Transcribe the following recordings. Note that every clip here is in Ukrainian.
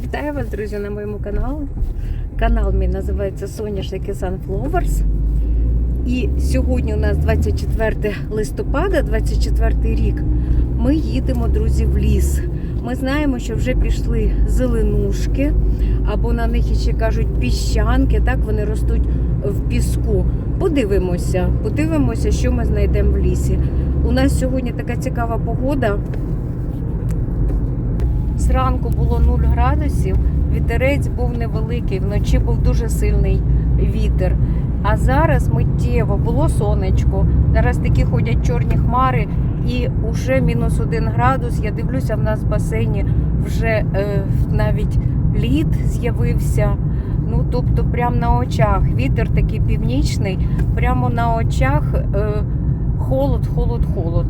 Вітаю вас, друзі, на моєму каналі. Канал мій називається Соняшники Sunflowers. І сьогодні у нас 24 листопада, 24 рік. Ми їдемо, друзі, в ліс. Ми знаємо, що вже пішли зеленушки, або на них ще кажуть піщанки, так вони ростуть в піску. Подивимося, подивимося, що ми знайдемо в лісі. У нас сьогодні така цікава погода. Зранку було 0 градусів, вітерець був невеликий, вночі був дуже сильний вітер. А зараз миттєво було сонечко. Зараз такі ходять чорні хмари, і вже мінус один градус. Я дивлюся, в нас в басейні вже е, навіть лід з'явився. Ну, тобто, прямо на очах. Вітер такий північний, прямо на очах е, холод, холод, холод.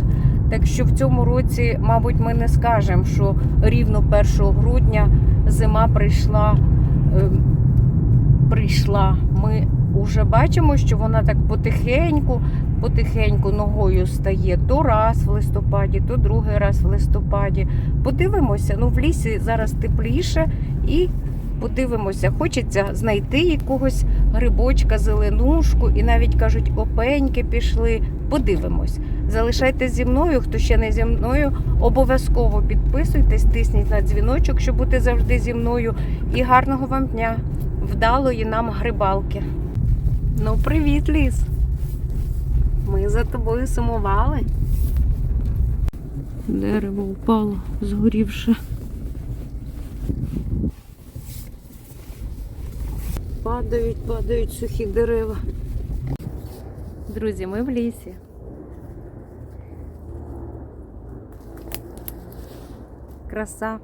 Так що в цьому році, мабуть, ми не скажемо, що рівно 1 грудня зима прийшла. е, прийшла. Ми вже бачимо, що вона так потихеньку, потихеньку ногою стає. То раз в листопаді, то другий раз в листопаді. Подивимося, ну в лісі зараз тепліше і подивимося. Хочеться знайти якогось грибочка, зеленушку, і навіть кажуть, опеньки пішли. Подивимось. Залишайтесь зі мною, хто ще не зі мною, обов'язково підписуйтесь, тисніть на дзвіночок, щоб бути завжди зі мною. І гарного вам дня, вдалої нам грибалки. Ну, привіт, ліс! Ми за тобою сумували. Дерево впало, згорівши. Падають, падають сухі дерева. Друзі, ми в лісі. Краса.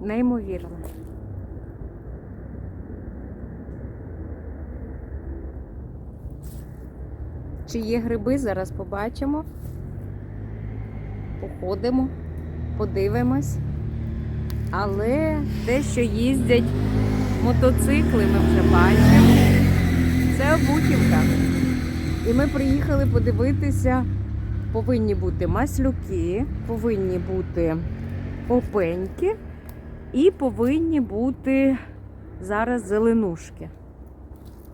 Неймовірно. Чи є гриби, зараз побачимо. Походимо, подивимось. Але те, що їздять мотоцикли, ми вже бачимо. Це Обухівка. І ми приїхали подивитися. Повинні бути маслюки, повинні бути опеньки і повинні бути зараз зеленушки.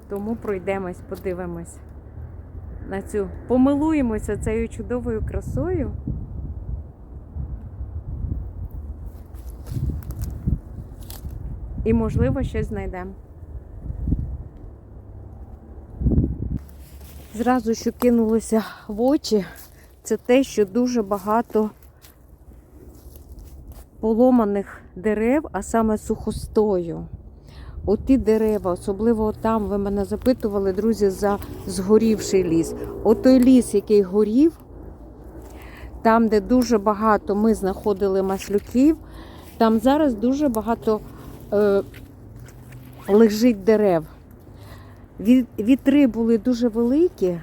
Тому пройдемось, подивимось на цю, помилуємося цією чудовою красою. І, можливо, щось знайдемо. Зразу, що кинулося в очі, це те, що дуже багато поломаних дерев, а саме сухостою. Оті дерева, особливо там, ви мене запитували, друзі, за згорівший ліс. Отой ліс, який горів, там, де дуже багато ми знаходили маслюків, там зараз дуже багато е, лежить дерев. Вітри були дуже великі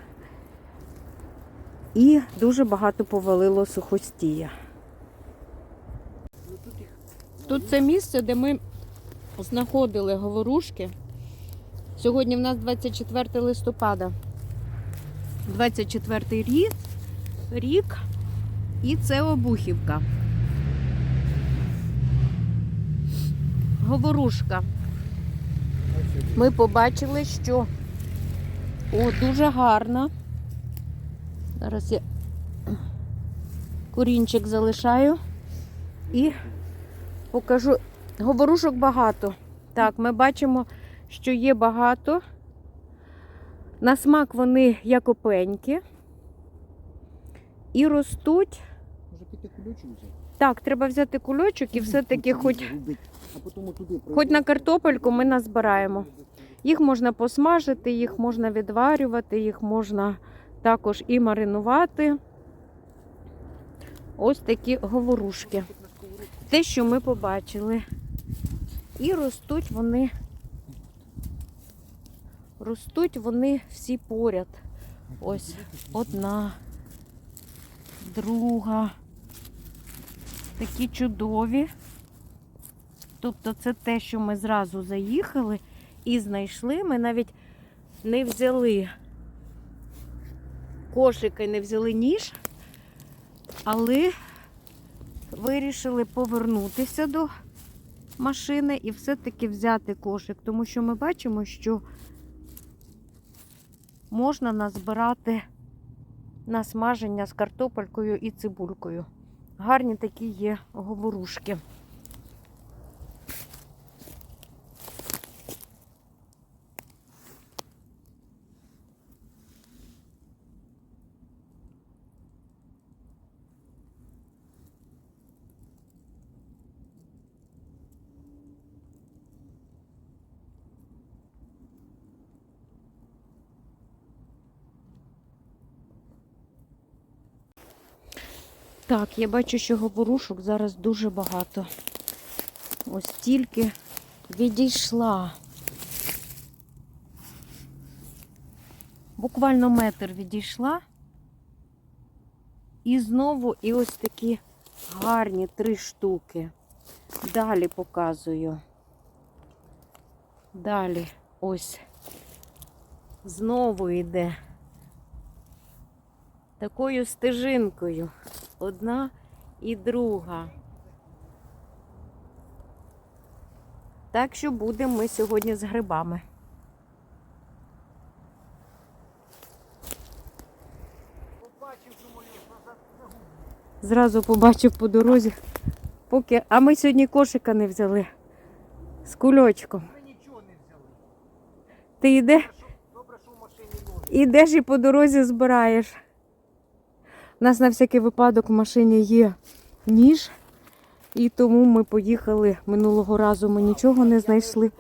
і дуже багато повалило сухостія. Тут це місце, де ми знаходили говорушки. Сьогодні в нас 24 листопада. 24 рік, рік і це Обухівка. Говорушка. Ми побачили, що о, дуже гарна. Зараз я корінчик залишаю і покажу. Говорушок багато. Так, ми бачимо, що є багато. На смак вони як опеньки. І ростуть. Може піти кульочок взяти? Так, треба взяти кульочок і все-таки хоч, хоч на картопельку ми назбираємо. Їх можна посмажити, їх можна відварювати, їх можна також і маринувати. Ось такі говорушки. Те, що ми побачили. І ростуть вони. Ростуть вони всі поряд. Ось одна, друга. Такі чудові. Тобто це те, що ми зразу заїхали і знайшли. Ми навіть не взяли кошика і не взяли ніж, але вирішили повернутися до машини і все-таки взяти кошик, тому що ми бачимо, що можна назбирати на смаження з картопелькою і цибулькою. Гарні такі є говорушки. Так, я бачу, що говорушок зараз дуже багато. Ось тільки відійшла. Буквально метр відійшла. І знову і ось такі гарні три штуки. Далі показую. Далі ось знову йде такою стежинкою. Одна і друга. Так що будемо ми сьогодні з грибами. Зразу побачив по дорозі, поки. А ми сьогодні кошика не взяли з кульочком. Ми нічого не взяли. Ти йдеш? Добре, що в машині. Ідеш і по дорозі збираєш. У нас на всякий випадок в машині є ніж, і тому ми поїхали минулого разу. Ми нічого не знайшли.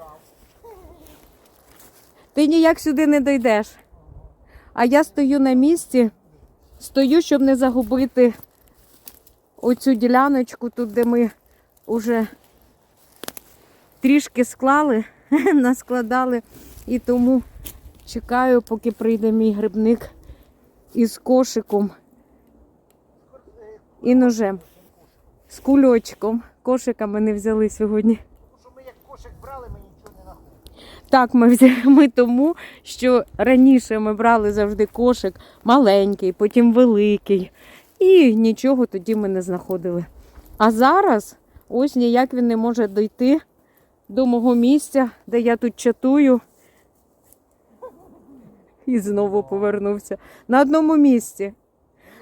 Ти ніяк сюди не дійдеш. А я стою на місці, стою, щоб не загубити оцю діляночку, тут, де ми вже трішки склали, наскладали, і тому чекаю, поки прийде мій грибник із кошиком і ножем. З кульочком. Кошика ми не взяли сьогодні. Що ми як кошик брали, ми нічого не знаходили. Так, ми взяли ми тому, що раніше ми брали завжди кошик маленький, потім великий. І нічого тоді ми не знаходили. А зараз ось ніяк він не може дойти до мого місця, де я тут чатую. І знову повернувся. На одному місці.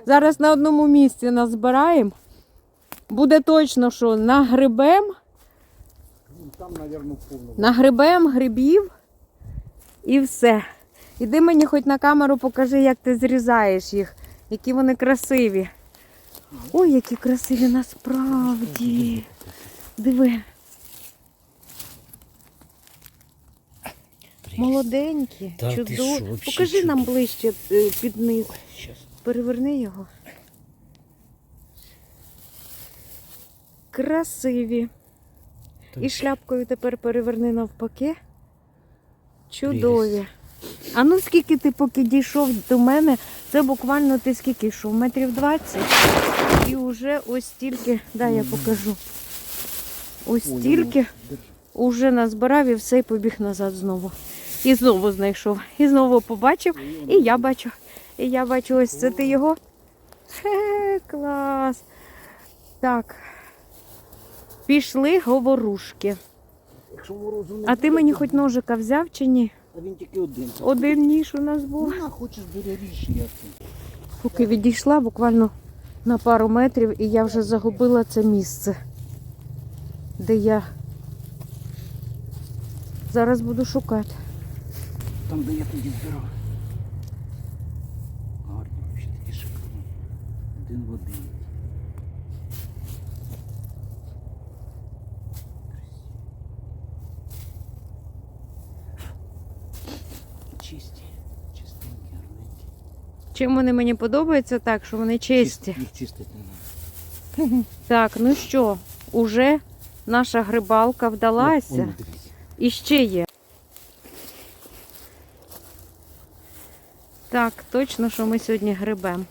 Зараз на одному місці назбираємо. Буде точно, що нагребем, Ну, Там, мабуть, повно. нагребем грибів і все. Іди мені хоч на камеру покажи, як ти зрізаєш їх, які вони красиві. Ой, які красиві насправді. Диви. Молоденькі, чудові. Покажи нам ближче е, під низ. Переверни його. Красиві. І шляпкою тепер переверни навпаки. Чудові. А ну скільки ти поки дійшов до мене, це буквально ти скільки йшов? Метрів 20. І вже ось стільки, дай я покажу. Ось Ой, стільки ну, уже назбирав і все і побіг назад знову. І знову знайшов. І знову побачив. І я бачу. І я бачу, ось це ти його. Хе, клас. Так. Пішли говорушки. Якщо морозу не А ти буде, мені то хоч ножика взяв чи ні? А він тільки один. Один ніж у нас був. Ну, на, хочеш бери ріж, я. Поки відійшла буквально на пару метрів, і я вже загубила це місце, де я зараз буду шукати. Там, де я тоді збирав. Гарно, вообще такі шикарно. Один в один. Чисті, чистенькі, гарненькі. Чим вони мені подобаються так, що вони чисті. Чист- Їх чистити не треба. Так, ну що, уже наша грибалка вдалася. І ще є. Так, точно, що ми сьогодні грибем.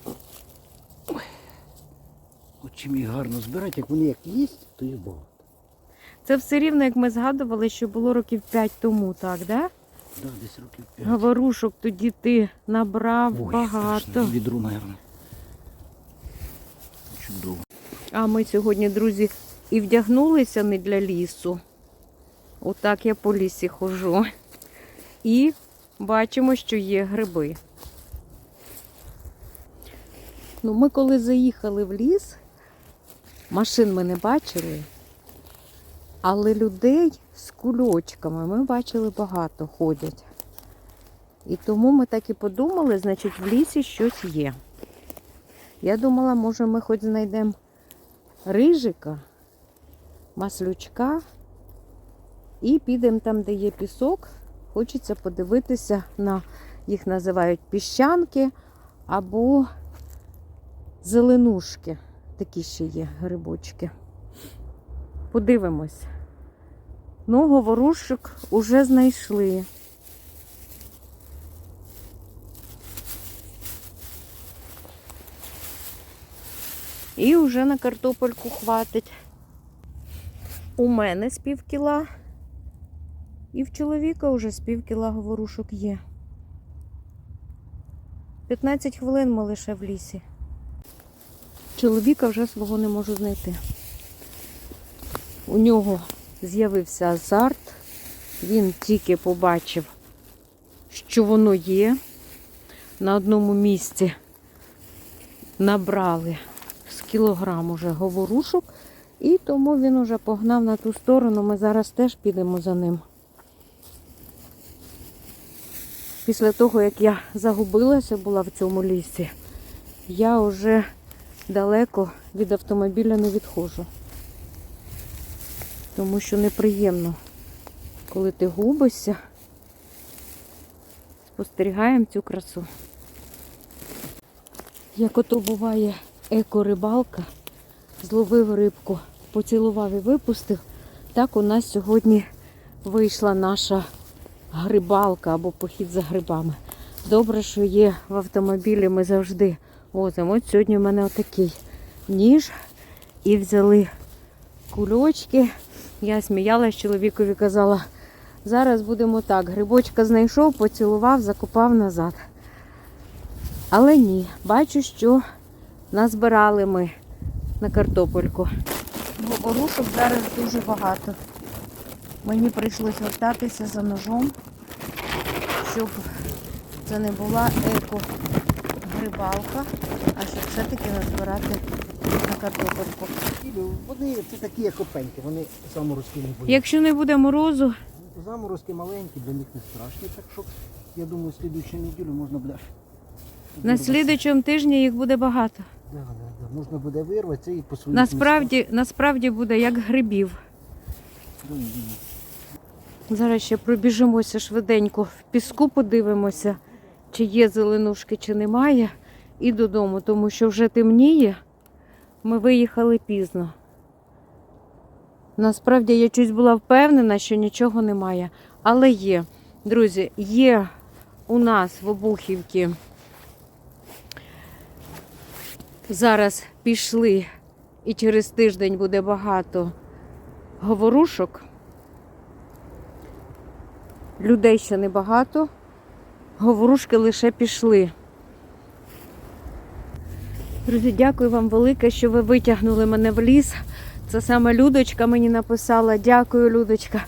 От чим їх гарно збирати, як вони як є, то їх багато. Це все рівно, як ми згадували, що було років 5 тому, так, да? Да, десь років п'ять. Говорушок тоді ти набрав Ой, багато. страшно. Відру, мабуть. Чудово. А ми сьогодні, друзі, і вдягнулися не для лісу. Отак я по лісі ходжу. І бачимо, що є гриби. Ну, ми коли заїхали в ліс, машин ми не бачили, але людей з кульочками ми бачили багато ходять. І тому ми так і подумали, значить, в лісі щось є. Я думала, може, ми хоч знайдемо рижика, маслючка і підемо там, де є пісок. Хочеться подивитися на їх називають піщанки або зеленушки. Такі ще є грибочки. Подивимось. Ну, говорушок уже знайшли. І вже на картопельку хватить. У мене з пів кіла. І в чоловіка вже з пів кіла говорушок є. 15 хвилин ми лише в лісі. Чоловіка вже свого не можу знайти. У нього з'явився азарт. Він тільки побачив, що воно є. На одному місці набрали з кілограм уже говорушок, і тому він уже погнав на ту сторону. Ми зараз теж підемо за ним. Після того, як я загубилася була в цьому лісі, я вже далеко від автомобіля не відходжу. Тому що неприємно, коли ти губишся, спостерігаємо цю красу. Як ото буває еко-рибалка, зловив рибку, поцілував і випустив, так у нас сьогодні вийшла наша грибалка або похід за грибами. Добре, що є в автомобілі, ми завжди возимо. От сьогодні в мене отакий ніж і взяли кульочки. Я сміялась чоловікові, казала, зараз будемо так. Грибочка знайшов, поцілував, закопав назад. Але ні, бачу, що назбирали ми на картопельку. Говорушок зараз дуже багато. Мені прийшлось вертатися за ножом, щоб це не була еко-грибалка, а щоб все-таки назбирати на картопельку. Вони це такі, як опеньки, вони заморозки не бояться. Якщо не буде морозу, Заморозки маленькі, для них не страшні, так що я думаю, слідуючу неділю можна буде. на вирвати. слідучому тижні їх буде багато. Да, да, да. Можна буде вирвати це і по своїх Насправді, насправді буде як грибів. Зараз ще пробіжимося швиденько в піску, подивимося, чи є зеленушки, чи немає. І додому, тому що вже темніє. Ми виїхали пізно. Насправді я щось була впевнена, що нічого немає. Але є. Друзі, є у нас в Обухівці. Зараз пішли, і через тиждень буде багато говорушок. Людей ще небагато. Говорушки лише пішли. Друзі, дякую вам велике, що ви витягнули мене в ліс. Це саме Людочка мені написала. Дякую, Людочка.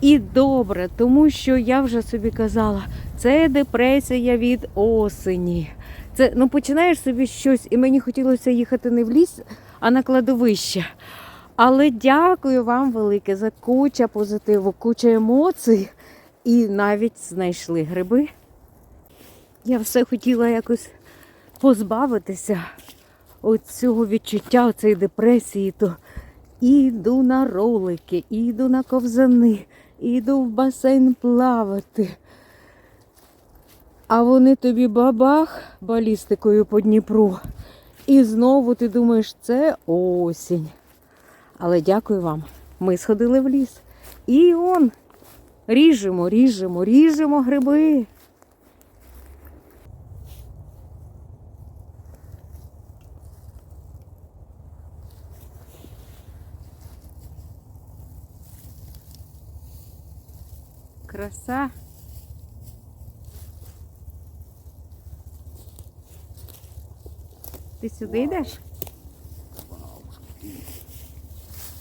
І добре, тому що я вже собі казала, це депресія від осені. Це ну починаєш собі щось, і мені хотілося їхати не в ліс, а на кладовище. Але дякую вам велике за куча позитиву, куча емоцій. І навіть знайшли гриби. Я все хотіла якось позбавитися от цього відчуття, цієї депресії, то іду на ролики, іду на ковзани, іду в басейн плавати. А вони тобі бабах балістикою по Дніпру. І знову ти думаєш, це осінь. Але дякую вам. Ми сходили в ліс. І он ріжемо, ріжемо, ріжемо гриби. Краса. Ти сюди йдеш?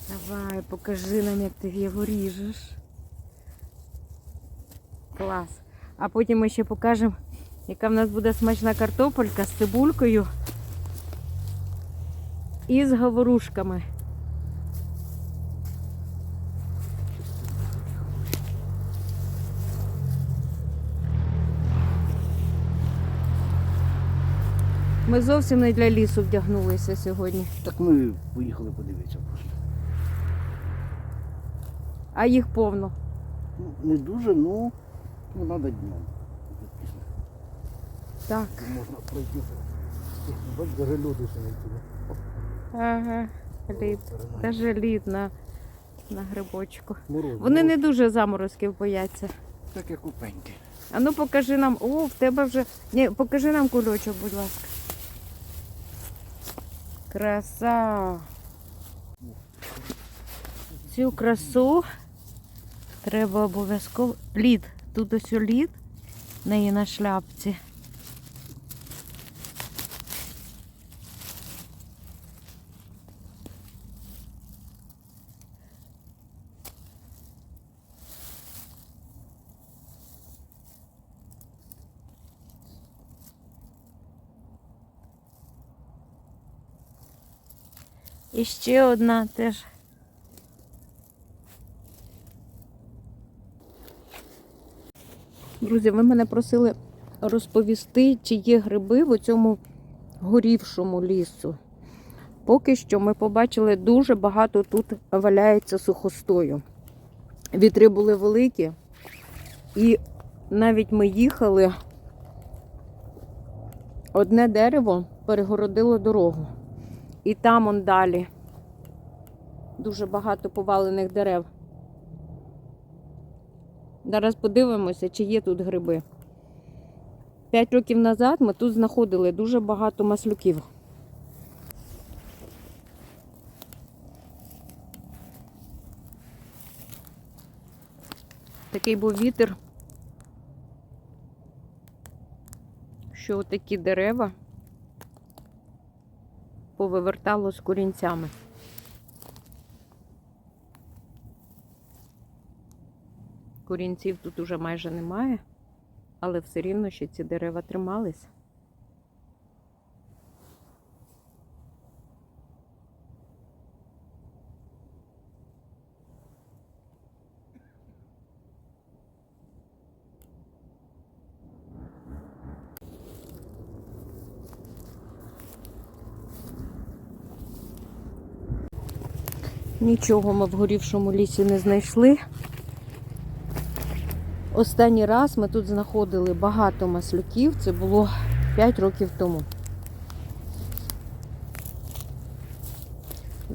Давай, покажи нам, як ти його ріжеш. Клас. А потім ми ще покажемо, яка в нас буде смачна картопелька з цибулькою і з говорушками. Ми зовсім не для лісу вдягнулися сьогодні, Так ми поїхали подивитися просто. а їх повно. Ну, не дуже, ну, ну треба днем. Так. Можна пройти. Бач, даже люди ще не туди. Ага. Лід. Даже лід на, на грибочку. Мороз. Вони не дуже заморозків бояться. Так як у пеньки. А ну покажи нам. О, в тебе вже. Ні, покажи нам кульочок, будь ласка. Краса. Цю красу треба обов'язково. Лід. Тут ось лід неї на шляпці. І ще одна теж. Друзі, ви мене просили розповісти, чи є гриби в цьому горівшому лісу. Поки що ми побачили дуже багато тут валяється сухостою. Вітри були великі, і навіть ми їхали, одне дерево перегородило дорогу. І там он далі. Дуже багато повалених дерев. Зараз подивимося, чи є тут гриби. П'ять років назад ми тут знаходили дуже багато маслюків. Такий був вітер, що такі дерева повивертало з корінцями. Корінців тут уже майже немає, але все рівно ще ці дерева тримались. Нічого ми в горівшому лісі не знайшли. Останній раз ми тут знаходили багато маслюків. Це було 5 років тому.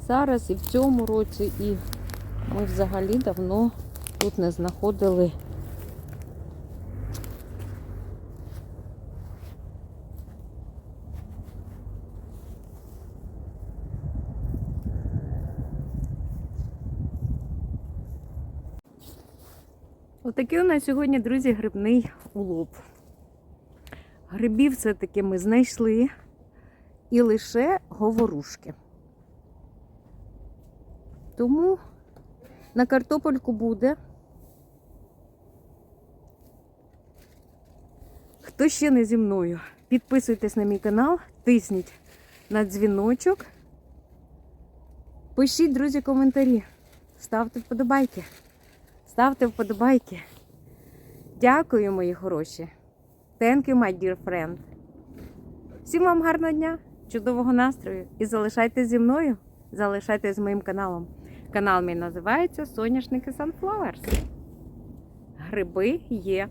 Зараз і в цьому році, і ми взагалі давно тут не знаходили. Отакий у нас сьогодні, друзі, грибний улов. Грибів все-таки ми знайшли і лише говорушки. Тому на картопельку буде. Хто ще не зі мною, підписуйтесь на мій канал, тисніть на дзвіночок. Пишіть, друзі, коментарі, ставте вподобайки. Ставте вподобайки. Дякую, мої хороші. Thank you, my dear friend. Всім вам гарного дня, чудового настрою і залишайтесь зі мною, залишайтесь з моїм каналом. Канал мій називається Соняшники Sunflowers. Гриби є